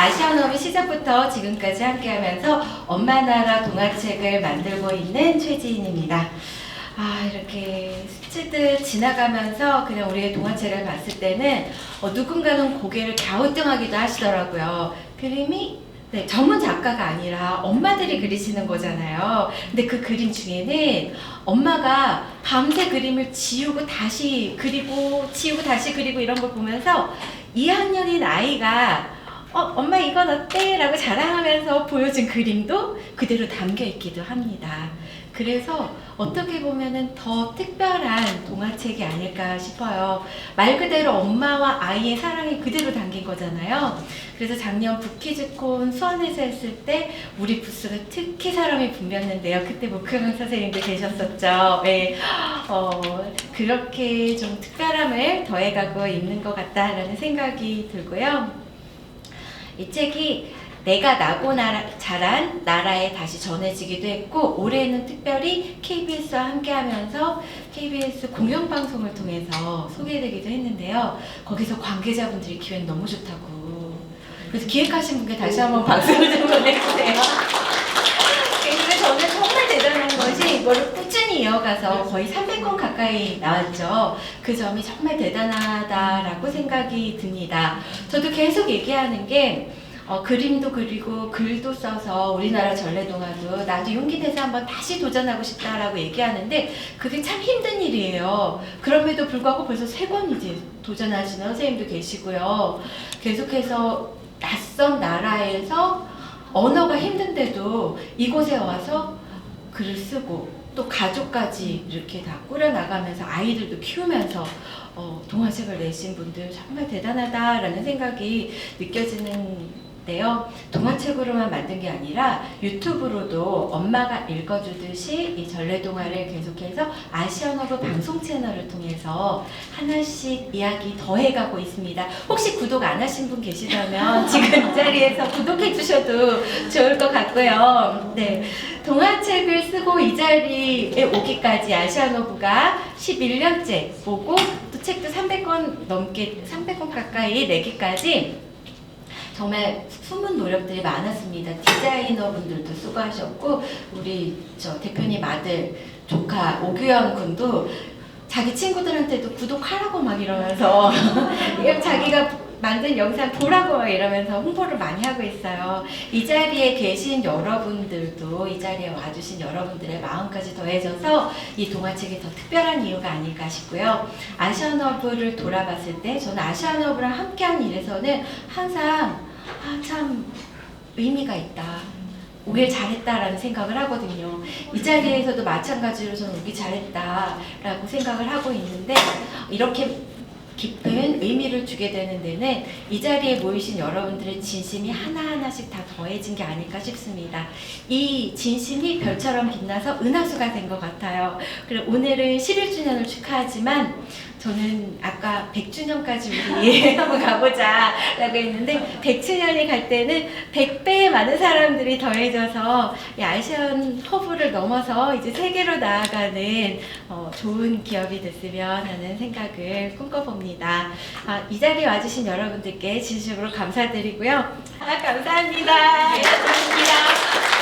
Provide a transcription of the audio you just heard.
아시아노브 시작부터 지금까지 함께하면서 엄마 나라 동화책을 만들고 있는 최지인입니다. 아 이렇게 스치듯 지나가면서 그냥 우리의 동화책을 봤을 때는 어, 누군가는 고개를 갸우뚱하기도 하시더라고요. 그림이 네, 전문 작가가 아니라 엄마들이 그리시는 거잖아요. 근데 그 그림 중에는 엄마가 밤새 그림을 지우고 다시 그리고 지우고 다시 그리고 이런 걸 보면서 2학년인 아이가 어, 엄마 이건 어때? 라고 자랑하면서 보여준 그림도 그대로 담겨 있기도 합니다. 그래서 어떻게 보면은 더 특별한 동화책이 아닐까 싶어요. 말 그대로 엄마와 아이의 사랑이 그대로 담긴 거잖아요. 그래서 작년 부키즈콘 수원에서 했을 때 우리 부스가 특히 사람이 붐볐는데요. 그때 목표강 선생님도 계셨었죠. 네. 어, 그렇게 좀 특별함을 더해가고 있는 것 같다라는 생각이 들고요. 이 책이 내가 나고 나라, 자란 나라에 다시 전해지기도 했고 올해는 특별히 KBS와 함께하면서 KBS 공영방송을 통해서 소개되기도 했는데요. 거기서 관계자분들이 기획 너무 좋다고 그래서 기획하신 분께 다시 한번 박수를 좀 보내주세요. 그래서 저는 정말 대단한 것이 이거를 이어가서 거의 300건 가까이 나왔죠. 그 점이 정말 대단하다라고 생각이 듭니다. 저도 계속 얘기하는 게 어, 그림도 그리고 글도 써서 우리나라 전래동화도 나도 용기 내서 한번 다시 도전하고 싶다라고 얘기하는데 그게 참 힘든 일이에요. 그럼에도 불구하고 벌써 세 권 이제 도전하시는 선생님도 계시고요. 계속해서 낯선 나라에서 언어가 힘든데도 이곳에 와서 글을 쓰고 또 가족까지 이렇게 다 꾸려나가면서 아이들도 키우면서 어, 동화책을 내신 분들 정말 대단하다라는 생각이 느껴지는데요. 동화책으로만 만든 게 아니라 유튜브로도 엄마가 읽어주듯이 이 전래동화를 계속해서 아시아너브 방송 채널을 통해서 하나씩 이야기 더해가고 있습니다. 혹시 구독 안 하신 분 계시다면 지금 이 자리에서 구독해 주셔도 좋을 것 같고요. 네. 동화책을 쓰고 이 자리에 오기까지 아시아노브가 11년째 보고 또 책도 300권 넘게 300권 가까이 내기까지 정말 숨은 노력들이 많았습니다. 디자이너 분들도 수고하셨고 우리 저 대표님 아들 조카 오규현 군도 자기 친구들한테도 구독하라고 막 이러면서 자기가 만든 영상 보라고 막 이러면서 홍보를 많이 하고 있어요. 이 자리에 계신 여러분들도 이 자리에 와주신 여러분들의 마음까지 더해져서 이 동화책이 더 특별한 이유가 아닐까 싶고요. 아시아너브를 돌아봤을 때 저는 아시아너브랑 함께한 일에서는 항상 아, 참 의미가 있다. 오길 잘했다라는 생각을 하거든요. 이 자리에서도 마찬가지로 저는 오길 잘했다라고 생각을 하고 있는데 이렇게 깊은 의미를 주게 되는 데는 이 자리에 모이신 여러분들의 진심이 하나하나씩 다 더해진 게 아닐까 싶습니다. 이 진심이 별처럼 빛나서 은하수가 된 것 같아요. 그리고 오늘은 11주년을 축하하지만 저는 아까 100주년까지 우리 한번 가보자 라고 했는데 100주년이 갈 때는 100배의 많은 사람들이 더해져서 이 아시안 허브를 넘어서 이제 세계로 나아가는 어, 좋은 기업이 됐으면 하는 생각을 꿈꿔봅니다. 아, 이 자리에 와주신 여러분들께 진심으로 감사드리고요. 아, 감사합니다. 고맙습니다.